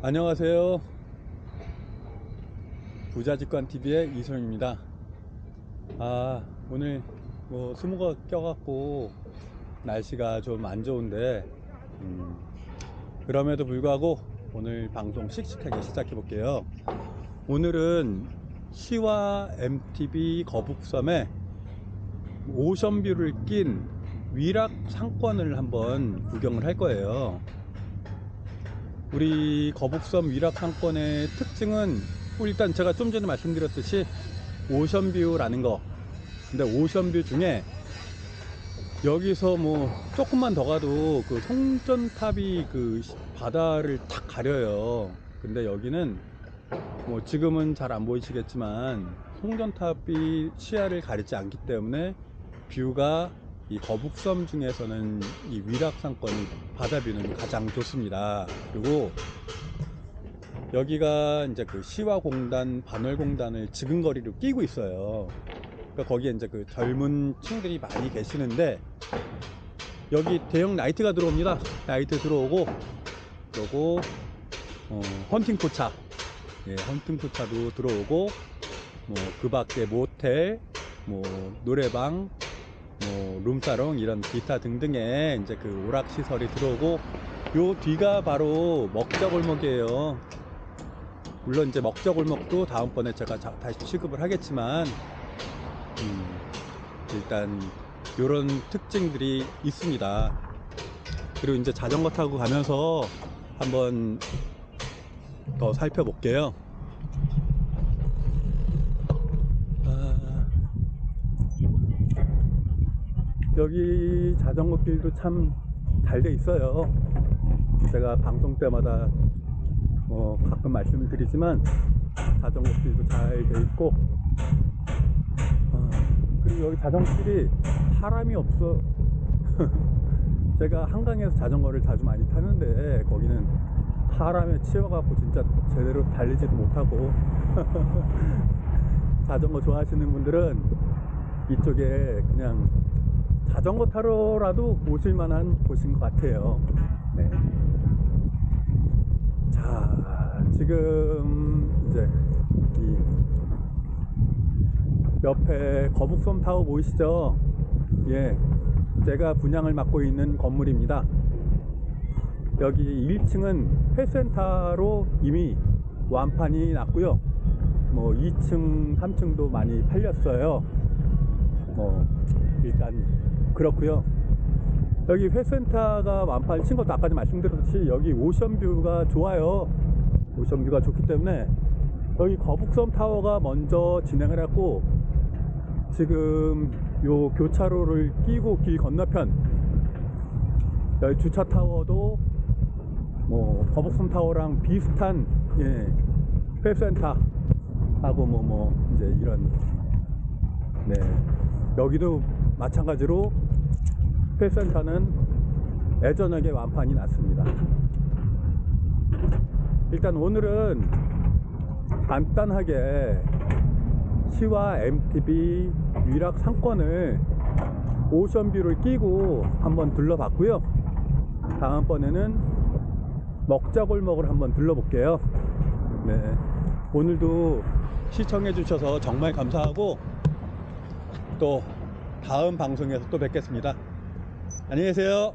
안녕하세요. 부자직관TV의 이소영입니다. 아, 오늘 뭐 스무가 껴갖고 날씨가 좀 안 좋은데, 음, 그럼에도 불구하고 오늘 방송 씩씩하게 시작해 볼게요. 오늘은 시와 MTB 거북섬에 오션뷰를 낀 위락 상권을 한번 구경을 할 거예요. 우리 거북섬 위락 상권의 특징은 뭐 일단 제가 좀 전에 말씀드렸듯이 오션뷰라는 거. 근데 오션뷰 중에 여기서 뭐 조금만 더 가도 그 송전탑이 그 시- 바다를 탁 가려요. 근데 여기는 뭐 지금은 잘 안 보이시겠지만 송전탑이 시야를 가리지 않기 때문에 뷰가 이 거북섬 중에서는 이 위락상권 바다 뷰는 가장 좋습니다. 그리고 여기가 이제 그 시와공단, 반월공단을 지근거리로 끼고 있어요. 그러니까 거기에 이제 그 젊은 층들이 많이 계시는데 여기 대형 라이트가 들어옵니다. 라이트 들어오고 그리고 어, 헌팅 포차, 예, 헌팅 포차도 들어오고 뭐 그 밖에 모텔, 뭐 노래방, 뭐 룸사롱 이런 기타 등등의 이제 그 오락 시설이 들어오고 요 뒤가 바로 먹자골목이에요. 물론 이제 먹자골목도 다음번에 제가 자- 다시 취급을 하겠지만 음, 일단 요런 특징들이 있습니다. 그리고 이제 자전거 타고 가면서 한번 더 살펴볼게요. 아, 여기 자전거 길도 참 잘 돼 있어요. 제가 방송 때마다 뭐 가끔 말씀을 드리지만 자전거 길도 잘 돼 있고 아, 그리고 여기 자전거 길이 사람이 없어. 제가 한강에서 자전거를 자주 많이 타는데 거기는 사람에 치여갖고 진짜 제대로 달리지도 못하고 자전거 좋아하시는 분들은 이쪽에 그냥 자전거 타러라도 오실 만한 곳인 것 같아요. 네. 자, 지금 이제 이 옆에 거북섬 타워 보이시죠? 예. 제가 분양을 맡고 있는 건물입니다. 여기 1층은 회센터로 이미 완판이 났고요. 뭐 2층, 3층도 많이 팔렸어요. 뭐 일단 그렇고요. 여기 회센터가 완판 친 것도 아까 말씀드렸듯이 여기 오션뷰가 좋아요. 오션뷰가 좋기 때문에 여기 거북섬 타워가 먼저 진행을 했고 지금 요 교차로를 끼고 길 건너편 여기 주차 타워도 뭐 거북섬 타워랑 비슷한 예 회센터 하고 뭐 뭐 이제 이런 네 여기도 마찬가지로 회센터는 애저녁에 완판이 났습니다. 일단 오늘은 간단하게 시와 MTB 위락 상권을 오션뷰를 끼고 한번 둘러봤고요. 다음번에는 먹자골목을 한번 둘러볼게요. 네. 오늘도 시청해 주셔서 정말 감사하고 또 다음 방송에서 또 뵙겠습니다. 안녕히 계세요.